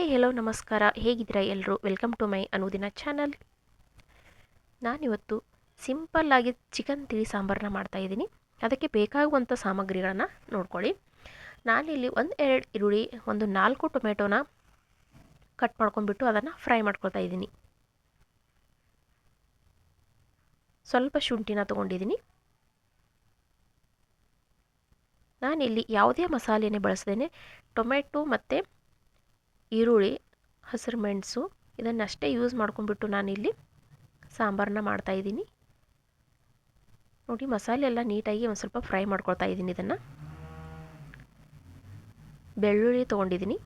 Hi hello ನಮಸ್ಕಾರ. ಹೇಗಿದ್ದೀರಾ ಎಲ್ಲರೂ ವೆಲ್ಕಮ್ ಟು ಮೈ ಅನುದಿನ ಚಾನಲ್ ನಾನಿವತ್ತು ಸಿಂಪಲ್ಲಾಗಿ ಚಿಕನ್ ತಿಳಿ ಸಾಂಬಾರನ್ನ ಮಾಡ್ತಾಯಿದ್ದೀನಿ ಅದಕ್ಕೆ ಬೇಕಾಗುವಂಥ ಸಾಮಗ್ರಿಗಳನ್ನು ನೋಡ್ಕೊಳ್ಳಿ. ನಾನಿಲ್ಲಿ ಒಂದು ಎರಡು ಈರುಳ್ಳಿ, ಒಂದು ನಾಲ್ಕು ಟೊಮೆಟೊನ ಕಟ್ ಮಾಡ್ಕೊಂಡ್ಬಿಟ್ಟು ಅದನ್ನು ಫ್ರೈ ಮಾಡ್ಕೊಳ್ತಾ ಇದ್ದೀನಿ. ಸ್ವಲ್ಪ ಶುಂಠಿನ ತೊಗೊಂಡಿದ್ದೀನಿ. ನಾನಿಲ್ಲಿ ಯಾವುದೇ ಮಸಾಲೆನೇ ಬಳಸದೇನೆ ಟೊಮೆಟೊ ಮತ್ತು ಈರುಳ್ಳಿ, ಹಸಿರು ಮೆಣಸು ಇದನ್ನಷ್ಟೇ ಯೂಸ್ ಮಾಡ್ಕೊಂಡ್ಬಿಟ್ಟು ನಾನಿಲ್ಲಿ ಸಾಂಬಾರನ್ನ ಮಾಡ್ತಾಯಿದ್ದೀನಿ ನೋಡಿ ಮಸಾಲೆ ಎಲ್ಲ ನೀಟಾಗಿ ಒಂದು ಸ್ವಲ್ಪ ಫ್ರೈ ಮಾಡ್ಕೊಳ್ತಾ ಇದ್ದೀನಿ ಇದನ್ನು. ಬೆಳ್ಳುಳ್ಳಿ ತೊಗೊಂಡಿದ್ದೀನಿ.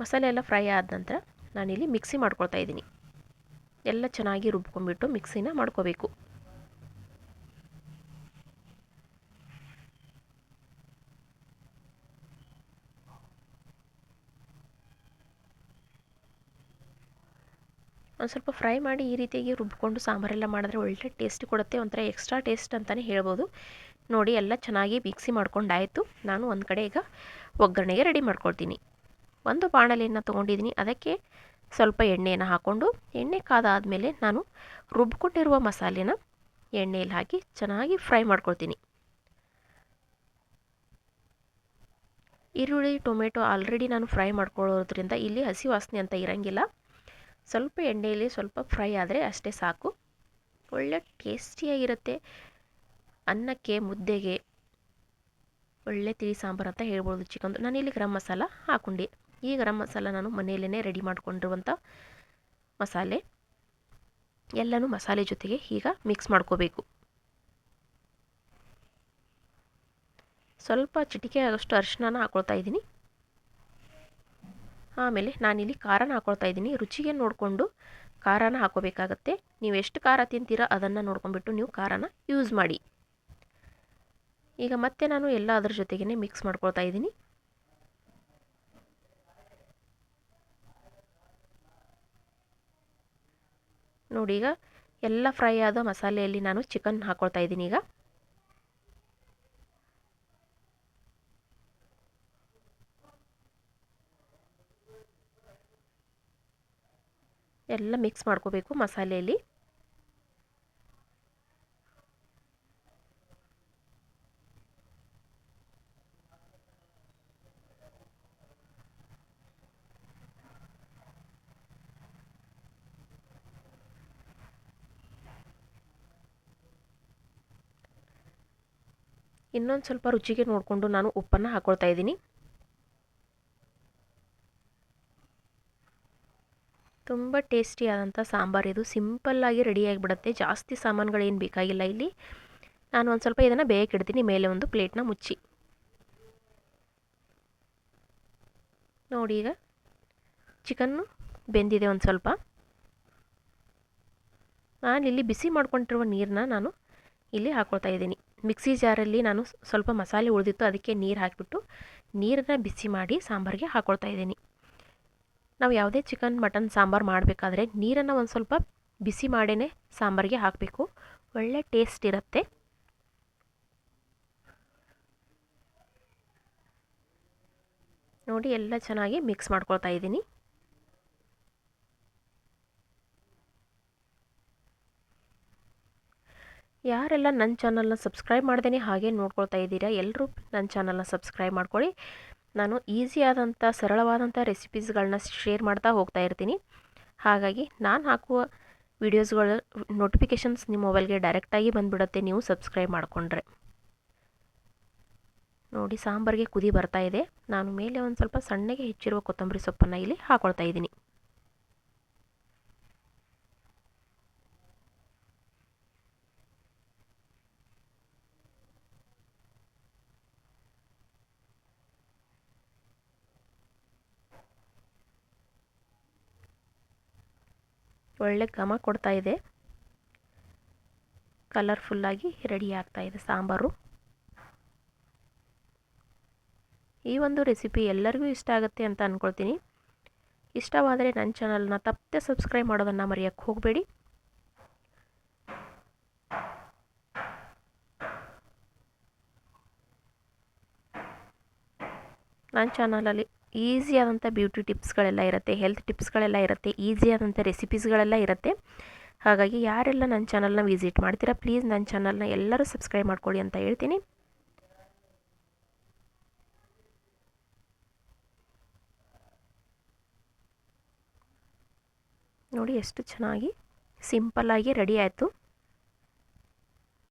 ಮಸಾಲೆ ಎಲ್ಲ ಫ್ರೈ ಆದ ನಂತರ ನಾನಿಲ್ಲಿ ಮಿಕ್ಸಿ ಮಾಡ್ಕೊಳ್ತಾ ಇದ್ದೀನಿ. ಎಲ್ಲ ಚೆನ್ನಾಗಿ ರುಬ್ಕೊಂಡ್ಬಿಟ್ಟು ಮಿಕ್ಸಿನ ಮಾಡ್ಕೋಬೇಕು. ಒಂದು ಸ್ವಲ್ಪ ಫ್ರೈ ಮಾಡಿ ಈ ರೀತಿಯಾಗಿ ರುಬ್ಬಿಕೊಂಡು ಸಾಂಬಾರೆಲ್ಲ ಮಾಡಿದ್ರೆ ಒಳ್ಳೆ ಟೇಸ್ಟ್ ಕೊಡುತ್ತೆ. ಒಂಥರ ಎಕ್ಸ್ಟ್ರಾ ಟೇಸ್ಟ್ ಅಂತಲೇ ಹೇಳ್ಬೋದು. ನೋಡಿ, ಎಲ್ಲ ಚೆನ್ನಾಗಿ ಮಿಕ್ಸಿ ಮಾಡ್ಕೊಂಡಾಯಿತು. ನಾನು ಒಂದು ಕಡೆ ಈಗ ಒಗ್ಗರಣೆಗೆ ರೆಡಿ ಮಾಡ್ಕೊಳ್ತೀನಿ. ಒಂದು ಬಾಣಲೆಯನ್ನು ತೊಗೊಂಡಿದ್ದೀನಿ. ಅದಕ್ಕೆ ಸ್ವಲ್ಪ ಎಣ್ಣೆಯನ್ನು ಹಾಕ್ಕೊಂಡು ಎಣ್ಣೆ ಕಾದಾದಮೇಲೆ ನಾನು ರುಬ್ಬಿಕೊಂಡಿರುವ ಮಸಾಲೆನ ಎಣ್ಣೆಯಲ್ಲಿ ಹಾಕಿ ಚೆನ್ನಾಗಿ ಫ್ರೈ ಮಾಡ್ಕೊಳ್ತೀನಿ. ಈರುಳ್ಳಿ, ಟೊಮೆಟೊ ಆಲ್ರೆಡಿ ನಾನು ಫ್ರೈ ಮಾಡ್ಕೊಳ್ಳೋದ್ರಿಂದ ಇಲ್ಲಿ ಹಸಿ ವಾಸನೆ ಅಂತ ಇರೋಂಗಿಲ್ಲ. ಸ್ವಲ್ಪ ಎಣ್ಣೆಯಲ್ಲಿ ಸ್ವಲ್ಪ ಫ್ರೈ ಆದರೆ ಅಷ್ಟೇ ಸಾಕು. ಒಳ್ಳೆ ಟೇಸ್ಟಿಯಾಗಿರುತ್ತೆ. ಅನ್ನಕ್ಕೆ, ಮುದ್ದೆಗೆ ಒಳ್ಳೆ ತಿಳಿ ಸಾಂಬಾರು ಅಂತ ಹೇಳ್ಬೋದು ಚಿಕನ್ದು ನಾನಿಲ್ಲಿ ಗರಂ ಮಸಾಲ ಹಾಕೊಂಡೆ. ಈ ಗರಂ ಮಸಾಲ ನಾನು ಮನೆಯಲ್ಲೇ ರೆಡಿ ಮಾಡ್ಕೊಂಡಿರುವಂಥ ಮಸಾಲೆ. ಎಲ್ಲನೂ ಮಸಾಲೆ ಜೊತೆಗೆ ಈಗ ಮಿಕ್ಸ್ ಮಾಡ್ಕೋಬೇಕು. ಸ್ವಲ್ಪ ಚಿಟಿಕೆ ಆಗೋಷ್ಟು ಅರಿಶಿನ ಹಾಕ್ಕೊಳ್ತಾ ಇದ್ದೀನಿ. ಆಮೇಲೆ ನಾನಿಲ್ಲಿ ಖಾರನ ಹಾಕ್ಕೊಳ್ತಾ ಇದ್ದೀನಿ. ರುಚಿಗೆ ನೋಡಿಕೊಂಡು ಖಾರನ ಹಾಕೋಬೇಕಾಗತ್ತೆ. ನೀವು ಎಷ್ಟು ಖಾರ ತಿಂತೀರಾ ಅದನ್ನು ನೋಡ್ಕೊಂಡ್ಬಿಟ್ಟು ನೀವು ಖಾರನ ಯೂಸ್ ಮಾಡಿ. ಈಗ ಮತ್ತೆ ನಾನು ಎಲ್ಲ ಅದ್ರ ಜೊತೆಗೇ ಮಿಕ್ಸ್ ಮಾಡ್ಕೊಳ್ತಾ ಇದ್ದೀನಿ. ನೋಡಿ ಈಗ ಎಲ್ಲ ಫ್ರೈ ಆದ ಮಸಾಲೆಯಲ್ಲಿ ನಾನು ಚಿಕನ್ ಹಾಕ್ಕೊಳ್ತಾ ಇದ್ದೀನಿ ಈಗ. ಎಲ್ಲ ಮಿಕ್ಸ್ ಮಾಡ್ಕೋಬೇಕು ಮಸಾಲೆಯಲ್ಲಿ ಇನ್ನೊಂದು ಸ್ವಲ್ಪ ರುಚಿಗೆ ನೋಡಿಕೊಂಡು ನಾನು ಉಪ್ಪನ್ನು ಹಾಕ್ಕೊಳ್ತಾ ಇದ್ದೀನಿ. ತುಂಬ ಟೇಸ್ಟಿಯಾದಂಥ ಸಾಂಬಾರು ಇದು. ಸಿಂಪಲ್ಲಾಗಿ ರೆಡಿಯಾಗಿಬಿಡತ್ತೆ ಜಾಸ್ತಿ ಸಾಮಾನುಗಳೇನು ಬೇಕಾಗಿಲ್ಲ ಇಲ್ಲಿ. ನಾನು ಒಂದು ಸ್ವಲ್ಪ ಇದನ್ನು ಬೇಯಕ್ಕೆ ಇಡ್ತೀನಿ. ಮೇಲೆ ಒಂದು ಪ್ಲೇಟ್ನ ಮುಚ್ಚಿ. ನೋಡಿ ಈಗ. ಚಿಕನ್ನು ಬೆಂದಿದೆ ಒಂದು ಸ್ವಲ್ಪ. ನಾನು ಇಲ್ಲಿ ಬಿಸಿ ಮಾಡ್ಕೊಂಡಿರುವ ನೀರನ್ನ ನಾನು ಇಲ್ಲಿ ಹಾಕ್ಕೊಳ್ತಾ ಇದ್ದೀನಿ. ಮಿಕ್ಸಿ ಜಾರಲ್ಲಿ ನಾನು ಸ್ವಲ್ಪ ಮಸಾಲೆ ಉಳಿದಿತ್ತು. ಅದಕ್ಕೆ ನೀರು ಹಾಕಿಬಿಟ್ಟು ನೀರನ್ನ ಬಿಸಿ ಮಾಡಿ ಸಾಂಬಾರಿಗೆ ಹಾಕ್ಕೊಳ್ತಾ ಇದ್ದೀನಿ. ನಾವು ಯಾವುದೇ ಚಿಕನ್ ಮಟನ್ ಸಾಂಬಾರು ಮಾಡಬೇಕಾದ್ರೆ ನೀರನ್ನು ಒಂದು ಸ್ವಲ್ಪ ಬಿಸಿ ಮಾಡೇ ಸಾಂಬಾರಿಗೆ ಹಾಕಬೇಕು. ಒಳ್ಳೆ ಟೇಸ್ಟ್ ಇರುತ್ತೆ. ನೋಡಿ ಎಲ್ಲ ಚೆನ್ನಾಗಿ ಮಿಕ್ಸ್ ಮಾಡ್ಕೊಳ್ತಾ ಇದ್ದೀನಿ. ಯಾರೆಲ್ಲ ನನ್ನ ಚಾನಲ್ನ ಸಬ್ಸ್ಕ್ರೈಬ್ ಮಾಡ್ದೇನೆ ಹಾಗೆ ನೋಡ್ಕೊಳ್ತಾ ಇದ್ದೀರಾ ಎಲ್ಲರೂ ನನ್ನ ಚಾನಲ್ನ ಸಬ್ಸ್ಕ್ರೈಬ್ ಮಾಡ್ಕೊಳ್ಳಿ. ನಾನು ಈಸಿಯಾದಂಥ ಸರಳವಾದಂಥ ರೆಸಿಪೀಸ್ಗಳನ್ನ ಶೇರ್ ಮಾಡ್ತಾ ಹೋಗ್ತಾ ಇರ್ತೀನಿ. ಹಾಗಾಗಿ ನಾನು ಹಾಕುವ ವೀಡಿಯೋಸ್ಗಳ ನೋಟಿಫಿಕೇಷನ್ಸ್ ನಿಮ್ಮ ಮೊಬೈಲ್ಗೆ ಡೈರೆಕ್ಟಾಗಿ ಬಂದುಬಿಡುತ್ತೆ. ನೀವು ಸಬ್ಸ್ಕ್ರೈಬ್ ಮಾಡಿಕೊಂಡ್ರೆ. ನೋಡಿ, ಸಾಂಬಾರಿಗೆ ಕುದಿ ಬರ್ತಾ ಇದೆ. ನಾನು ಮೇಲೆ ಒಂದು ಸ್ವಲ್ಪ ಸಣ್ಣಗೆ ಹೆಚ್ಚಿರುವ ಕೊತ್ತಂಬರಿ ಸೊಪ್ಪನ್ನು ಇಲ್ಲಿ ಹಾಕ್ಕೊಳ್ತಾ ಇದ್ದೀನಿ. ಒಳ್ಳೆ ಘಮ ಕೊಡ್ತಾ ಇದೆ. ಕಲರ್ಫುಲ್ಲಾಗಿ ರೆಡಿ ಆಗ್ತಾ ಇದೆ ಸಾಂಬಾರು. ಈ ಒಂದು ರೆಸಿಪಿ ಎಲ್ಲರಿಗೂ ಇಷ್ಟ ಆಗುತ್ತೆ ಅಂತ ಅಂದ್ಕೊಳ್ತೀನಿ ಇಷ್ಟವಾದರೆ ನನ್ನ ಚಾನಲ್ನ ತಪ್ಪದೆ ಸಬ್ಸ್ಕ್ರೈಬ್ ಮಾಡೋದನ್ನು ಮರೆಯೋಕ್ಕೆ ಹೋಗಬೇಡಿ. ನನ್ನ ಚಾನಲಲ್ಲಿ ಈಸಿಯಾದಂಥ ಬ್ಯೂಟಿ ಟಿಪ್ಸ್ಗಳೆಲ್ಲ ಇರುತ್ತೆ, ಹೆಲ್ತ್ ಟಿಪ್ಸ್ಗಳೆಲ್ಲ ಇರುತ್ತೆ ಈಸಿಯಾದಂಥ ರೆಸಿಪೀಸ್ಗಳೆಲ್ಲ ಇರುತ್ತೆ. ಹಾಗಾಗಿ ಯಾರೆಲ್ಲ ನನ್ನ ಚಾನಲ್ನ ವಿಸಿಟ್ ಮಾಡ್ತೀರಾ, ಪ್ಲೀಸ್ ನನ್ನ ಚಾನಲ್ನ ಎಲ್ಲರೂ ಸಬ್ಸ್ಕ್ರೈಬ್ ಮಾಡ್ಕೊಳ್ಳಿ ಅಂತ ಹೇಳ್ತೀನಿ. ನೋಡಿ ಎಷ್ಟು ಚೆನ್ನಾಗಿ ಸಿಂಪಲ್ಲಾಗಿ ರೆಡಿ ಆಯಿತು.